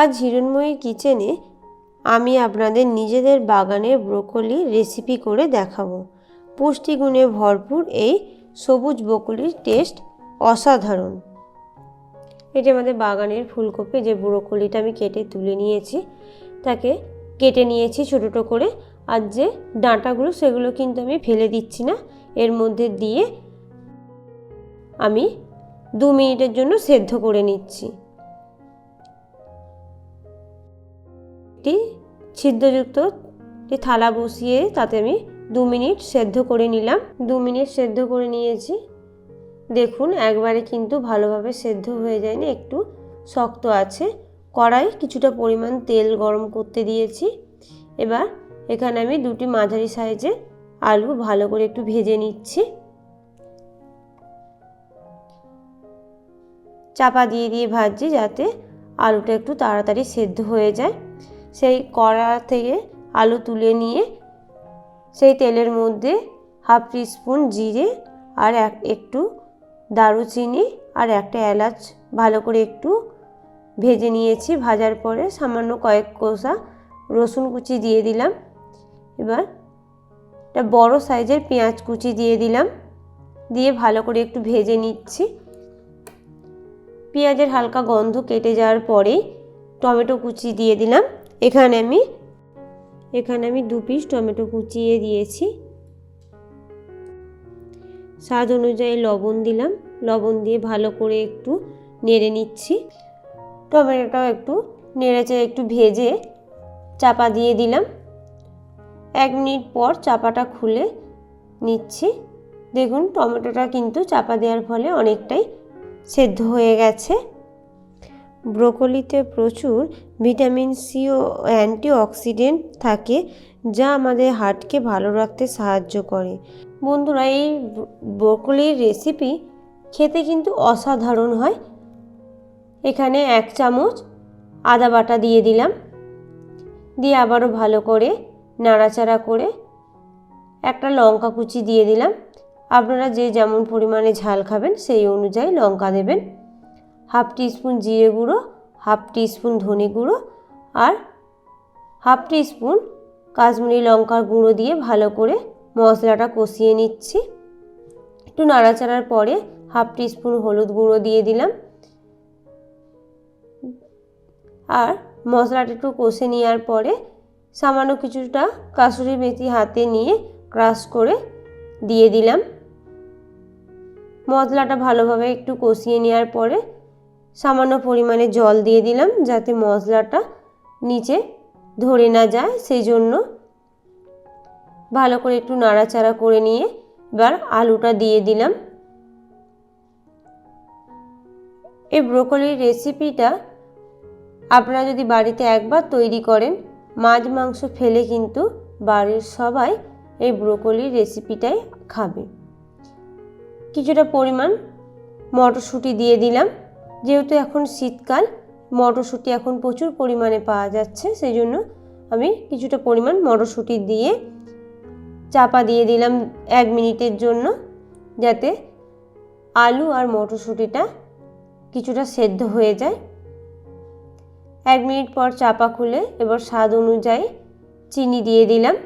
আজ হিরণময়ী কিচেনে আমি আপনাদের নিজেদের বাগানের ব্রোকলি রেসিপি করে দেখাবো। পুষ্টিগুণে ভরপুর এই সবুজ ব্রোকলির টেস্ট অসাধারণ। এটা আমাদের বাগানের ফুলকপি, যে ব্রোকলিটা আমি কেটে তুলে নিয়েছি, তাকে কেটে নিয়েছি ছোটো করে, আর যে ডাঁটাগুলো সেগুলো কিন্তু আমি ফেলে দিচ্ছি না, এর মধ্যে দিয়ে আমি দু মিনিটের জন্য সেদ্ধ করে নিচ্ছি। একটি ছিদ্রযুক্ত থালা বসিয়ে তাতে আমি দু মিনিট সেদ্ধ করে নিলাম। দু মিনিট সেদ্ধ করে নিয়েছি। দেখুন, একবারে কিন্তু ভালোভাবে সেদ্ধ হয়ে যায়নি, একটু শক্ত আছে। কড়াই কিছুটা পরিমাণ তেল গরম করতে দিয়েছি। এবার এখানে আমি দুটি মাঝারি সাইজে আলু ভালো করে একটু ভেজে নিচ্ছি। চাপা দিয়ে দিয়ে ভাজছি যাতে আলুটা একটু তাড়াতাড়ি সেদ্ধ হয়ে যায়। সেই কড়া থেকে আলু তুলে নিয়ে সেই তেলের মধ্যে হাফ স্পুন জিরে আর এক, একটু দারুচিনি আর একটা এলাচ ভালো করে একটু ভেজে নিয়েছি। ভাজার পরে সামান্য কয়েক কষা রসুন কুচি দিয়ে দিলাম। এবার একটা বড় সাইজের পেঁয়াজ কুচি দিয়ে দিলাম। দিয়ে ভালো করে একটু ভেজে নিচ্ছি। পেঁয়াজের হালকা গন্ধ কেটে যাওয়ার পরেই টমেটো কুচি দিয়ে দিলাম। এখানে আমি এখানে আমি দু পিস টমেটো কুচিয়ে দিয়েছি। স্বাদ অনুযায়ী লবণ দিলাম। লবণ দিয়ে ভালো করে একটু নেড়ে নিচ্ছি। টমেটোটাও একটু নেড়েচে একটু ভেজে চাপা দিয়ে দিলাম। এক মিনিট পর চাপাটা খুলে নিচ্ছি। দেখুন, টমেটোটা কিন্তু চাপা দেওয়ার ফলে অনেকটাই সেদ্ধ হয়ে গেছে। ব্রোকলিতে প্রচুর ভিটামিন সি ও অ্যান্টিঅক্সিডেন্ট থাকে, যা আমাদের হার্টকে ভালো রাখতে সাহায্য করে। বন্ধুরা, এই ব্রোকলির রেসিপি খেতে কিন্তু অসাধারণ হয়। এখানে এক চামচ আদা বাটা দিয়ে দিলাম। দিয়ে আবারও ভালো করে নাড়াচাড়া করে একটা লঙ্কা কুচি দিয়ে দিলাম। আপনারা যে যেমন পরিমাণে ঝাল খাবেন, সেই অনুযায়ী লঙ্কা দেবেন। হাফ টিস্পুন জিরে গুঁড়ো, হাফ টিস্পুন ধনে গুঁড়ো আর হাফ টিস্পুন কাশ্মীরি লঙ্কার গুঁড়ো দিয়ে ভালো করে মশলাটা কষিয়ে নিচ্ছি। একটু নাড়াচাড়ার পরে হাফ টিস্পুন হলুদ গুঁড়ো দিয়ে দিলাম। আর মশলাটা একটু কষে নেওয়ার পরে সামান্য কিছুটা কাসুরি মেথি হাতে নিয়ে ক্রাশ করে দিয়ে দিলাম। মশলাটা ভালোভাবে একটু কষিয়ে নেওয়ার পরে সামান্য পরিমাণে জল দিয়ে দিলাম যাতে মশলাটা নিচে ধরে না যায় সেই জন্য ভালো করে একটু নাড়াচাড়া করে নিয়ে এবার আলুটা দিয়ে দিলাম। এই ব্রোকলির রেসিপিটা আপনারা যদি বাড়িতে একবার তৈরি করেন, মাছ মাংস ফেলে কিন্তু বাড়ির সবাই এই ব্রোকলির রেসিপিটাই খাবে। কিছুটা পরিমাণ মটরশুঁটি দিয়ে দিলাম। যেহেতু এখন শীতকাল, মটরশুঁটি এখন প্রচুর পরিমাণে পাওয়া যাচ্ছে সেই জন্য আমি কিছুটা পরিমাণ মটরশুঁটি দিয়ে চাপা দিয়ে দিলাম এক মিনিটের জন্য, যাতে আলু আর মটরশুঁটিটা কিছুটা সেদ্ধ হয়ে যায়। এক মিনিট পর চাপা খুলে এবার স্বাদ অনুযায়ী চিনি দিয়ে দিলাম।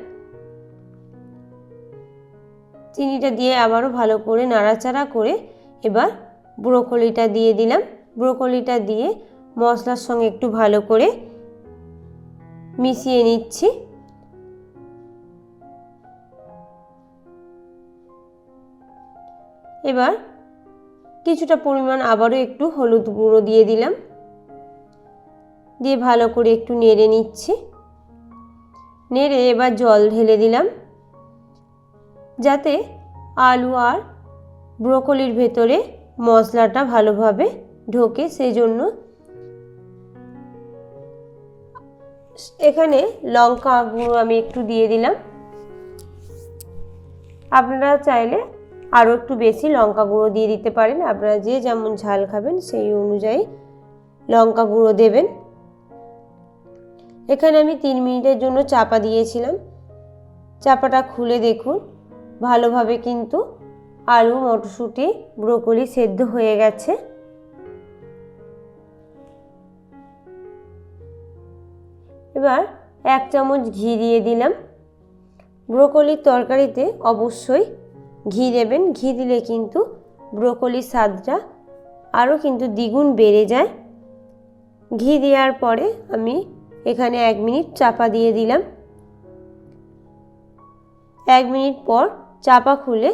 চিনিটা দিয়ে আবারও ভালো করে নাড়াচাড়া করে এবার ব্রোকলিটা দিয়ে দিলাম। ব্রোকলিটা দিয়ে মশলার সঙ্গে একটু ভালো করে মিশিয়ে নিচ্ছি। এবার কিছুটা পরিমাণ আবারও একটু হলুদ গুঁড়ো দিয়ে দিলাম। দিয়ে ভালো করে একটু নেড়ে নিচ্ছি। নেড়ে এবার জল ঢেলে দিলাম। যাতে আলু আর ব্রোকলির ভেতরে মশলাটা ভালোভাবে ঢোকে, সেই জন্য এখানে লঙ্কা গুঁড়ো আমি একটু দিয়ে দিলাম। আপনারা চাইলে আরও একটু বেশি লঙ্কা গুঁড়ো দিয়ে দিতে পারেন। আপনারা যে যেমন ঝাল খাবেন, সেই অনুযায়ী লঙ্কা গুঁড়ো দেবেন। এখানে আমি তিন মিনিটের জন্য চাপা দিয়েছিলাম। চাপাটা খুলে দেখুন, ভালোভাবে কিন্তু আলু, মটরশুঁটি, ব্রোকলি সেদ্ধ হয়ে গেছে। এবার এক চামচ ঘি দিয়ে দিলাম। ব্রোকলির তরকারিতে অবশ্যই ঘি দেবেন। ঘি দিলে কিন্তু ব্রোকলির স্বাদটা আরও কিন্তু দ্বিগুণ বেড়ে যায়। ঘি দেওয়ার পরে আমি এখানে এক মিনিট চাপা দিয়ে দিলাম। এক মিনিট পর চাপা খুলে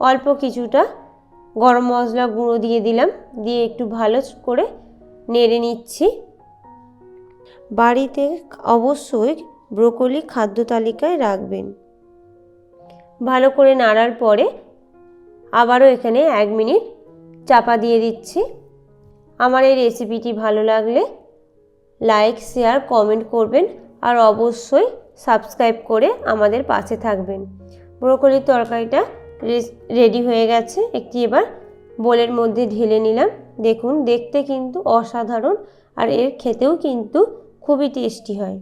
অল্প কিছুটা গরম মশলা গুঁড়ো দিয়ে দিলাম। দিয়ে একটু ভালো করে নেড়ে নিচ্ছি। বাড়িতে অবশ্যই ব্রোকলি খাদ্য তালিকায় রাখবেন। ভালো করে নাড়ার পরে আবারও এখানে এক মিনিট চাপা দিয়ে দিচ্ছি। আমার এই রেসিপিটি ভালো লাগলে লাইক, শেয়ার, কমেন্ট করবেন আর অবশ্যই সাবস্ক্রাইব করে আমাদের পাশে থাকবেন। ব্রোকলির তরকারিটা রেডি হয়ে গেছে। একটি এবার বোলের মধ্যে ঢেলে নিলাম। দেখুন, দেখতে কিন্তু অসাধারণ আর এর খেতেও কিন্তু খুবই টেস্টি হয়।